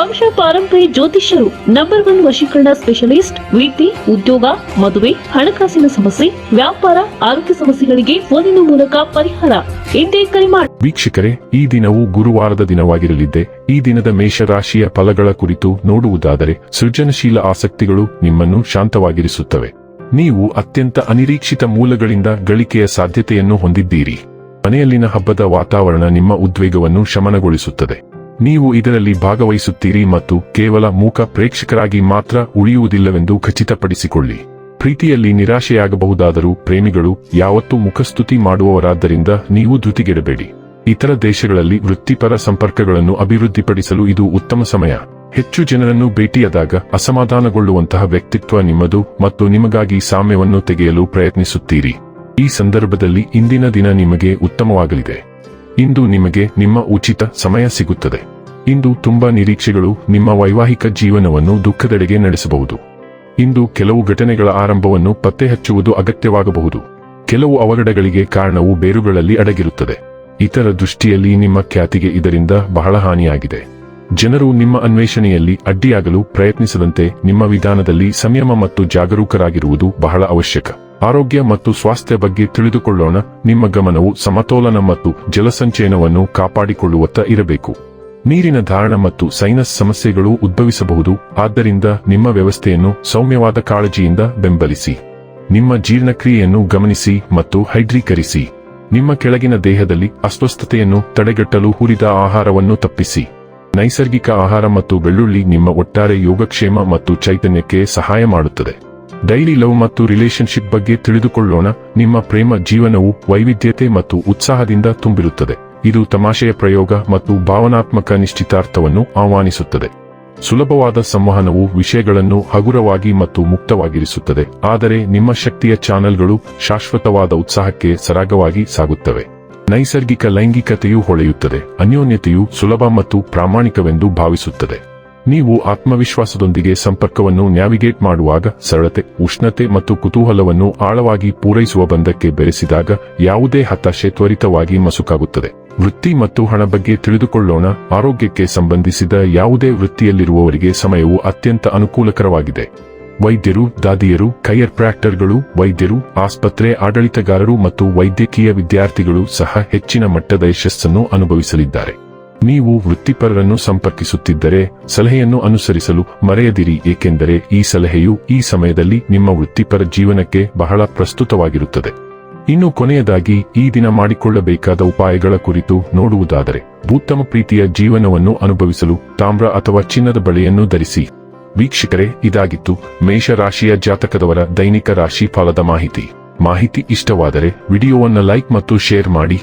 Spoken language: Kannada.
ವಂಶ ಪಾರಂಪರ್ಯ ಜ್ಯೋತಿಷ್ಯರು ನಂಬರ್ ಒನ್ ವಶೀಕರಣ ಸ್ಪೆಷಲಿಸ್ಟ್ ವೃತ್ತಿ ಉದ್ಯೋಗ, ಮದುವೆ, ಹಣಕಾಸಿನ ಸಮಸ್ಯೆ, ವ್ಯಾಪಾರ, ಆರೋಗ್ಯ ಸಮಸ್ಯೆಗಳಿಗೆ ಫೋನಿನ ಮೂಲಕ ಪರಿಹಾರ. ಎಂದೇ ಕರೆ ಮಾಡಿ ವೀಕ್ಷಕರೇ, ಈ ದಿನವು ಗುರುವಾರದ ದಿನವಾಗಿರಲಿದೆ ಈ ದಿನದ ಮೇಷರಾಶಿಯ ಫಲಗಳ ಕುರಿತು ನೋಡುವುದಾದರೆ, ಸೃಜನಶೀಲ ಆಸಕ್ತಿಗಳು ನಿಮ್ಮನ್ನು ಶಾಂತವಾಗಿರಿಸುತ್ತವೆ. ನೀವು ಅತ್ಯಂತ ಅನಿರೀಕ್ಷಿತ ಮೂಲಗಳಿಂದ ಗಳಿಕೆಯ ಸಾಧ್ಯತೆಯನ್ನು ಹೊಂದಿದ್ದೀರಿ. ಮನೆಯಲ್ಲಿನ ಹಬ್ಬದ ವಾತಾವರಣ ನಿಮ್ಮ ಉದ್ವೇಗವನ್ನು ಶಮನಗೊಳಿಸುತ್ತದೆ. ನೀವು ಇದರಲ್ಲಿ ಭಾಗವಹಿಸುತ್ತೀರಿ ಮತ್ತು ಕೇವಲ ಮೂಕ ಪ್ರೇಕ್ಷಕರಾಗಿ ಮಾತ್ರ ಉಳಿಯುವುದಿಲ್ಲವೆಂದು ಖಚಿತಪಡಿಸಿಕೊಳ್ಳಿ. ಪ್ರೀತಿಯಲ್ಲಿ ನಿರಾಶೆಯಾಗಬಹುದಾದರೂ ಪ್ರೇಮಿಗಳು ಯಾವತ್ತೂ ಮುಖಸ್ತುತಿ ಮಾಡುವವರಾದ್ದರಿಂದ ನೀವು ಧೃತಿಗೆಡಬೇಡಿ. ಇತರ ದೇಶಗಳಲ್ಲಿ ವೃತ್ತಿಪರ ಸಂಪರ್ಕಗಳನ್ನು ಅಭಿವೃದ್ಧಿಪಡಿಸಲು ಇದು ಉತ್ತಮ ಸಮಯ. ಹೆಚ್ಚು ಜನರನ್ನು ಭೇಟಿಯಾದಾಗ ಅಸಮಾಧಾನಗೊಳ್ಳುವಂತಹ ವ್ಯಕ್ತಿತ್ವ ನಿಮ್ಮದು ಮತ್ತು ನಿಮಗಾಗಿ ಸಾಮ್ಯವನ್ನು ತೆಗೆಯಲು ಪ್ರಯತ್ನಿಸುತ್ತೀರಿ. ಈ ಸಂದರ್ಭದಲ್ಲಿ ಇಂದಿನ ದಿನ ನಿಮಗೆ ಉತ್ತಮವಾಗಲಿದೆ. ಇಂದು ನಿಮಗೆ ನಿಮ್ಮ ಉಚಿತ ಸಮಯ ಸಿಗುತ್ತದೆ. ಇಂದು ತುಂಬಾ ನಿರೀಕ್ಷೆಗಳು ನಿಮ್ಮ ವೈವಾಹಿಕ ಜೀವನವನ್ನು ದುಃಖದೆಡೆಗೆ ನಡೆಸಬಹುದು. ಇಂದು ಕೆಲವು ಘಟನೆಗಳ ಆರಂಭವನ್ನು ಪತ್ತೆ ಹಚ್ಚುವುದು ಅಗತ್ಯವಾಗಬಹುದು. ಕೆಲವು ಅವಘಡಗಳಿಗೆ ಕಾರಣವು ಬೇರುಗಳಲ್ಲಿ ಅಡಗಿರುತ್ತದೆ. ಇತರ ದೃಷ್ಟಿಯಲ್ಲಿ ನಿಮ್ಮ ಖ್ಯಾತಿಗೆ ಇದರಿಂದ ಬಹಳ ಹಾನಿಯಾಗಿದೆ. ಜನರು ನಿಮ್ಮ ಅನ್ವೇಷಣೆಯಲ್ಲಿ ಅಡ್ಡಿಯಾಗಲು ಪ್ರಯತ್ನಿಸದಂತೆ ನಿಮ್ಮ ವಿಧಾನದಲ್ಲಿ ಸಂಯಮ ಮತ್ತು ಜಾಗರೂಕರಾಗಿರುವುದು ಬಹಳ ಅವಶ್ಯಕ. ಆರೋಗ್ಯ ಮತ್ತು ಸ್ವಾಸ್ಥ್ಯ ಬಗ್ಗೆ ತಿಳಿದುಕೊಳ್ಳೋಣ. ನಿಮ್ಮ ಗಮನವು ಸಮತೋಲನ ಮತ್ತು ಜಲಸಂಚಯನವನ್ನು ಕಾಪಾಡಿಕೊಳ್ಳುವತ್ತ ಇರಬೇಕು. ನೀರಿನ ಧಾರಣ ಮತ್ತು ಸೈನಸ್ ಸಮಸ್ಯೆಗಳು ಉದ್ಭವಿಸಬಹುದು. ಆದ್ದರಿಂದ ನಿಮ್ಮ ವ್ಯವಸ್ಥೆಯನ್ನು ಸೌಮ್ಯವಾದ ಕಾಳಜಿಯಿಂದ ಬೆಂಬಲಿಸಿ. ನಿಮ್ಮ ಜೀರ್ಣಕ್ರಿಯೆಯನ್ನು ಗಮನಿಸಿ ಮತ್ತು ಹೈಡ್ರೀಕರಿಸಿ. ನಿಮ್ಮ ಕೆಳಗಿನ ದೇಹದಲ್ಲಿ ಅಸ್ವಸ್ಥತೆಯನ್ನು ತಡೆಗಟ್ಟಲು ಹುರಿದ ಆಹಾರವನ್ನು ತಪ್ಪಿಸಿ. ನೈಸರ್ಗಿಕ ಆಹಾರ ಮತ್ತು ಬೆಳ್ಳುಳ್ಳಿ ನಿಮ್ಮ ಒಟ್ಟಾರೆ ಯೋಗಕ್ಷೇಮ ಮತ್ತು ಚೈತನ್ಯಕ್ಕೆ ಸಹಾಯ ಮಾಡುತ್ತದೆ. ಡೈಲಿ ಲವ್ ಮತ್ತು ರಿಲೇಶನ್ಶಿಪ್ ಬಗ್ಗೆ ತಿಳಿದುಕೊಳ್ಳೋಣ. ನಿಮ್ಮ ಪ್ರೇಮ ಜೀವನವು ವೈವಿಧ್ಯತೆ ಮತ್ತು ಉತ್ಸಾಹದಿಂದ ತುಂಬಿರುತ್ತದೆ. ಇದು ತಮಾಷೆಯ ಪ್ರಯೋಗ ಮತ್ತು ಭಾವನಾತ್ಮಕ ನಿಶ್ಚಿತಾರ್ಥವನ್ನು ಆಹ್ವಾನಿಸುತ್ತದೆ. ಸುಲಭವಾದ ಸಂವಹನವು ವಿಷಯಗಳನ್ನು ಹಗುರವಾಗಿ ಮತ್ತು ಮುಕ್ತವಾಗಿರಿಸುತ್ತದೆ. ಆದರೆ ನಿಮ್ಮ ಶಕ್ತಿಯ ಚಾನೆಲ್ಗಳು ಶಾಶ್ವತವಾದ ಉತ್ಸಾಹಕ್ಕೆ ಸರಾಗವಾಗಿ ಸಾಗುತ್ತವೆ. ನೈಸರ್ಗಿಕ ಲೈಂಗಿಕತೆಯು ಹೊಳೆಯುತ್ತದೆ. ಅನ್ಯೋನ್ಯತೆಯು ಸುಲಭ ಮತ್ತು ಪ್ರಾಮಾಣಿಕವೆಂದು ಭಾವಿಸುತ್ತದೆ. ನೀವು ಆತ್ಮವಿಶ್ವಾಸದೊಂದಿಗೆ ಸಂಪರ್ಕವನ್ನು ನ್ಯಾವಿಗೇಟ್ ಮಾಡುವಾಗ ಸರಳತೆ, ಉಷ್ಣತೆ ಮತ್ತು ಕುತೂಹಲವನ್ನು ಆಳವಾಗಿ ಪೂರೈಸುವ ಬಂಧಕ್ಕೆ ಬೆರೆಸಿದಾಗ ಯಾವುದೇ ಹತಾಶೆ ತ್ವರಿತವಾಗಿ ಮಸುಕಾಗುತ್ತದೆ. ವೃತ್ತಿ ಮತ್ತು ಹಣ ಬಗ್ಗೆ ತಿಳಿದುಕೊಳ್ಳೋಣ. ಆರೋಗ್ಯಕ್ಕೆ ಸಂಬಂಧಿಸಿದ ಯಾವುದೇ ವೃತ್ತಿಯಲ್ಲಿರುವವರಿಗೆ ಸಮಯವು ಅತ್ಯಂತ ಅನುಕೂಲಕರವಾಗಿದೆ. ವೈದ್ಯರು, ದಾದಿಯರು, ಕೈಯರ್ ಪ್ರಾಕ್ಟರ್ಗಳು, ವೈದ್ಯರು, ಆಸ್ಪತ್ರೆ ಆಡಳಿತಗಾರರು ಮತ್ತು ವೈದ್ಯಕೀಯ ವಿದ್ಯಾರ್ಥಿಗಳು ಸಹ ಹೆಚ್ಚಿನ ಮಟ್ಟದ ಯಶಸ್ಸನ್ನು ಅನುಭವಿಸಲಿದ್ದಾರೆ. ನೀವು ವೃತ್ತಿಪರರನ್ನು ಸಂಪರ್ಕಿಸುತ್ತಿದ್ದರೆ ಸಲಹೆಯನ್ನು ಅನುಸರಿಸಲು ಮರೆಯದಿರಿ, ಏಕೆಂದರೆ ಈ ಸಲಹೆಯು ಈ ಸಮಯದಲ್ಲಿ ನಿಮ್ಮ ವೃತ್ತಿಪರ ಜೀವನಕ್ಕೆ ಬಹಳ ಪ್ರಸ್ತುತವಾಗಿರುತ್ತದೆ. ಇನ್ನು ಕೊನೆಯದಾಗಿ, ಈ ದಿನ ಮಾಡಿಕೊಳ್ಳಬೇಕಾದ ಉಪಾಯಗಳ ಕುರಿತು ನೋಡುವುದಾದರೆ, ಉತ್ತಮ ಪ್ರೀತಿಯ ಜೀವನವನ್ನು ಅನುಭವಿಸಲು ತಾಮ್ರ ಅಥವಾ ಚಿನ್ನದ ಬಳೆಯನ್ನು ಧರಿಸಿ. ವೀಕ್ಷಕರೇ, ಇದಾಗಿತ್ತು ಮೇಷರಾಶಿಯ ಜಾತಕದವರ ದೈನಿಕ ರಾಶಿ ಫಲದ ಮಾಹಿತಿ. ಮಾಹಿತಿ ಇಷ್ಟವಾದರೆ ವಿಡಿಯೋವನ್ನು ಲೈಕ್ ಮತ್ತು ಶೇರ್ ಮಾಡಿ.